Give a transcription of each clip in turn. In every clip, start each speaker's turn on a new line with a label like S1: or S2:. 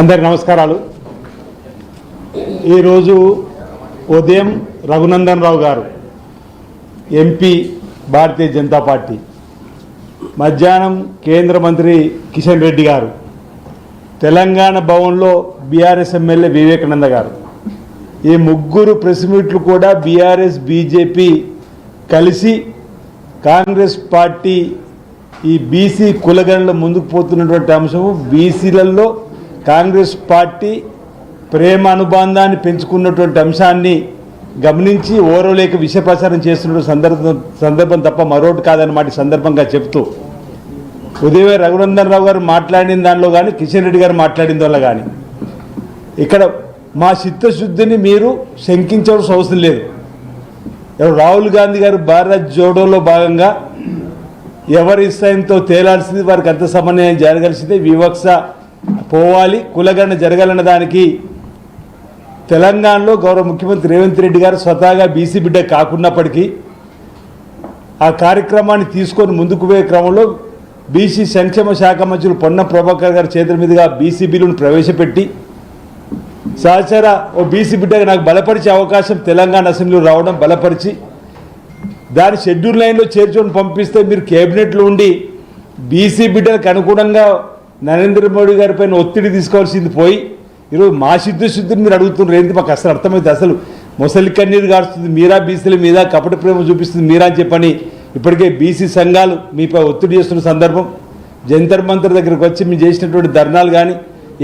S1: అందరి నమస్కారాలు. ఈరోజు ఉదయం రఘునందన్ రావు గారు ఎంపీ భారతీయ జనతా పార్టీ మధ్యాహ్నం కేంద్ర మంత్రి కిషన్ రెడ్డి గారు తెలంగాణ భవన్లో బీఆర్ఎస్ ఎమ్మెల్యే వివేకానంద గారు. ఈ ముగ్గురు ప్రెస్ మీట్లు కూడా బీఆర్ఎస్ బీజేపీ కలిసి కాంగ్రెస్ పార్టీ ఈ బీసీ కులగణలో ముందుకు పోతున్నటువంటి అంశము బీసీలలో కాంగ్రెస్ పార్టీ ప్రేమ అనుబంధాన్ని పెంచుకున్నటువంటి అంశాన్ని గమనించి ఓరవలేక విష ప్రచారం చేస్తున్న సందర్భం సందర్భం తప్ప మరొకటి కాదన్నమాట సందర్భంగా చెప్తూ ఉదయమే రఘునందన్ రావు గారు మాట్లాడిన దానిలో కానీ కిషన్ రెడ్డి గారు మాట్లాడిన దానిలో కానీ ఇక్కడ మా చిత్తశుద్ధిని మీరు శంకించవలసిన అవసరం లేదు. రాహుల్ గాంధీ గారు భారత్ జోడోలో భాగంగా ఎవరి స్థాయితో తేలాల్సింది వారికి అంత సమన్వయం జరగాల్సిందే. వివక్ష పోవాలి. కులగణ జరగాలన్న దానికి తెలంగాణలో గౌరవ ముఖ్యమంత్రి రేవంత్ రెడ్డి గారు స్వతహాగా బీసీ బిడ్డ కాకున్నప్పటికీ ఆ కార్యక్రమాన్ని తీసుకొని ముందుకు పోయే క్రమంలో బీసీ సంక్షేమ శాఖ మంత్రులు పొన్న ప్రభాకర్ గారి చేతుల మీదుగా బీసీ బిల్లును ప్రవేశపెట్టి సహచర ఓ బీసీ బిడ్డగా నాకు బలపరిచే అవకాశం తెలంగాణ అసెంబ్లీలో రావడం బలపరిచి దాని షెడ్యూల్ లైన్లో చేర్చుకొని పంపిస్తే మీరు కేబినెట్లో ఉండి బీసీ బిడ్డలకు అనుగుణంగా నరేంద్ర మోడీ గారి పైన ఒత్తిడి తీసుకోవాల్సింది పోయి ఈరోజు మా సిద్ధు శుద్ధిని మీరు అడుగుతున్నారు. ఏంటి మాకు అసలు అర్థమైంది అసలు ముసలి కన్నీరు గారుస్తుంది. మీరా బీసీల మీద కపట ప్రేమ చూపిస్తుంది మీరా అని చెప్పని ఇప్పటికే బీసీ సంఘాలు మీపై ఒత్తిడి చేస్తున్న సందర్భం. జంతర్ మంతర్ దగ్గరకు వచ్చి మీరు చేసినటువంటి ధర్నాలు కానీ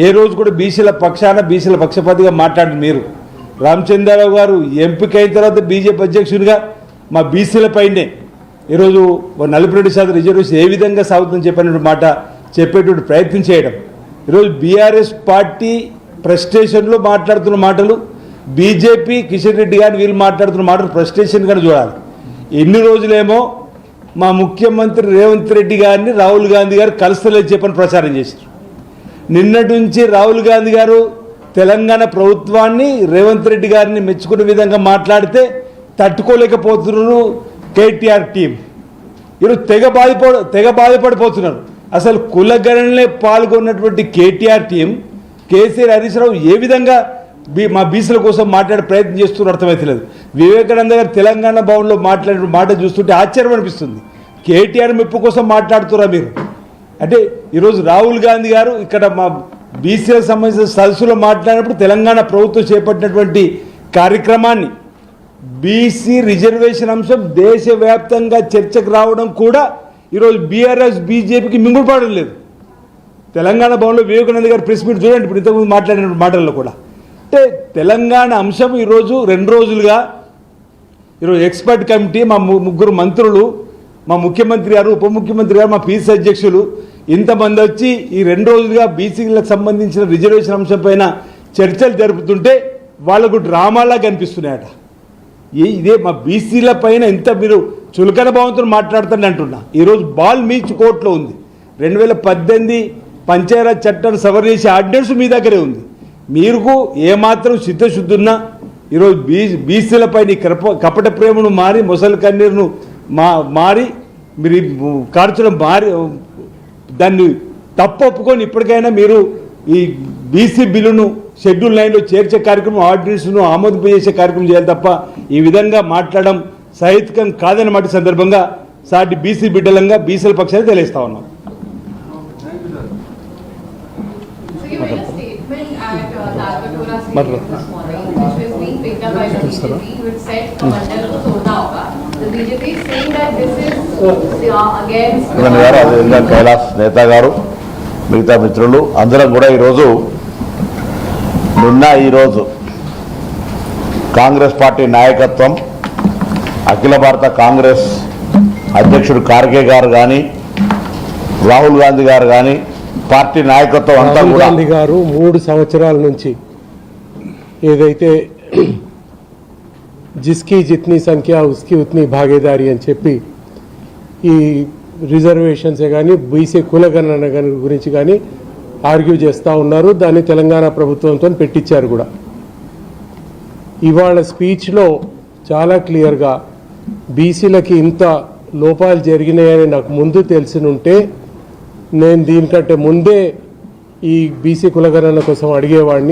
S1: ఏ రోజు కూడా బీసీల పక్షాన బీసీల పక్షపాతిగా మాట్లాడండి మీరు. రామచంద్రరావు గారు ఎంపిక అయిన తర్వాత బీజేపీ అధ్యక్షుడిగా మా బీసీల పైనే. ఈరోజు నలభై రెండు శాతం రిజర్వేషన్ ఏ విధంగా సాగుతుందని చెప్పినటువంటి మాట చెప్పేటువంటి ప్రయత్నం చేయడం. ఈరోజు బీఆర్ఎస్ పార్టీ ప్రెస్టేషన్లో మాట్లాడుతున్న మాటలు బీజేపీ కిషన్ రెడ్డి గారిని వీళ్ళు మాట్లాడుతున్న మాటలు ప్రెస్టేషన్ చూడాలి. ఎన్ని రోజులేమో మా ముఖ్యమంత్రి రేవంత్ రెడ్డి గారిని రాహుల్ గాంధీ గారు కలుస్తలేదు చెప్పని ప్రచారం చేశారు. నిన్నటి నుంచి రాహుల్ గాంధీ గారు తెలంగాణ ప్రభుత్వాన్ని రేవంత్ రెడ్డి గారిని మెచ్చుకునే విధంగా మాట్లాడితే తట్టుకోలేకపోతున్నారు కేటీఆర్ టీం. ఈరోజు తెగ బాధపడ తెగ బాధపడిపోతున్నారు. అసలు కులగణనే పాల్గొన్నటువంటి KTR team KCR Harish Rao ఏ విధంగా బీ మా బీసీల కోసం మాట్లాడే ప్రయత్నం చేస్తున్నారు అర్థమవుతలేదు వివేకానంద గారు తెలంగాణ భవన్లో మాట్లాడిన మాట చూస్తుంటే ఆశ్చర్యం అనిపిస్తుంది. కేటీఆర్ మెప్పు కోసం మాట్లాడుతున్నారా మీరు? అంటే ఈరోజు రాహుల్ గాంధీ గారు ఇక్కడ మా బీసీలకు సంబంధించిన సదస్సులో మాట్లాడినప్పుడు తెలంగాణ ప్రభుత్వం చేపట్టినటువంటి కార్యక్రమాన్ని బీసీ రిజర్వేషన్ అంశం దేశవ్యాప్తంగా చర్చకు రావడం కూడా ఈరోజు బీఆర్ఎస్ బీజేపీకి మింగుపడడం లేదు. తెలంగాణ భవన్లో వివేకానంద గారు ప్రెస్ మీట్ చూడండి ఇప్పుడు ఇంతకుముందు మాట్లాడిన మాటల్లో కూడా. అంటే తెలంగాణ అంశం ఈరోజు రెండు రోజులుగా ఈరోజు ఎక్స్పర్ట్ కమిటీ మా ముగ్గురు మంత్రులు మా ముఖ్యమంత్రి గారు ఉప ముఖ్యమంత్రి గారు మా పీసీ అధ్యక్షులు ఇంతమంది వచ్చి ఈ రెండు రోజులుగా బీసీలకు సంబంధించిన రిజర్వేషన్ అంశం పైన చర్చలు జరుపుతుంటే వాళ్ళకు డ్రామాలా కనిపిస్తున్నాయట ఇదే మా బీసీల పైన ఇంత మీరు చులకన భావంతో మాట్లాడుతుంది అంటున్నా. ఈరోజు బాల్ మీచ్ కోర్టులో ఉంది. రెండు వేల పద్దెనిమిది పంచాయరాజ్ చట్టాన్ని సవర్ చేసే ఆర్డినెన్స్ మీ దగ్గరే ఉంది. మీకు ఏమాత్రం సిద్ధశుద్ధి ఉన్నా ఈరోజు బీ బీసీలపై నీ కప కపట ప్రేమను మారి ముసలి కన్నీరును మా మారి మీరు ఈ కార్చడం మారి దాన్ని తప్పు ఒప్పుకొని ఇప్పటికైనా మీరు ఈ బీసీ బిల్లును షెడ్యూల్ లైన్లో చేర్చే కార్యక్రమం ఆర్డినెన్స్ను ఆమోదింపజేసే కార్యక్రమం చేయాలి తప్ప ఈ విధంగా మాట్లాడడం సాహిత్యం కాదని మాట సందర్భంగా సాటి బీసీ బిడ్డలంగా బీసీల పక్షాన్ని తెలియస్తా ఉన్నాం.
S2: కైలాస్ నేత గారు మిగతా మిత్రులు అందరం కూడా ఈరోజు నిన్న ఈరోజు కాంగ్రెస్ పార్టీ నాయకత్వం అఖిల భారత కాంగ్రెస్ అధ్యక్షుడు ఖార్గే గారు కానీ రాహుల్ గాంధీ గారు కానీ పార్టీ నాయకత్వం అంతా
S3: గాంధీ గారు మూడు సంవత్సరాల నుంచి ఏదైతే జిస్కి జిత్ని సంఖ్య ఉస్కి ఉత్ని భాగీదారి అని చెప్పి ఈ రిజర్వేషన్సే కానీ బీసీ కులగణన గురించి కానీ ఆర్గ్యూ చేస్తూ ఉన్నారు. దాన్ని తెలంగాణ ప్రభుత్వంతో పెట్టించారు కూడా. ఇవాళ స్పీచ్లో చాలా క్లియర్గా బీసీలకి ఇంత లోపాలు జరిగినాయని నాకు ముందు తెలిసినుంటే నేను దీనికంటే ముందే ఈ బీసీ కులగణన కోసం అడిగేవాడిని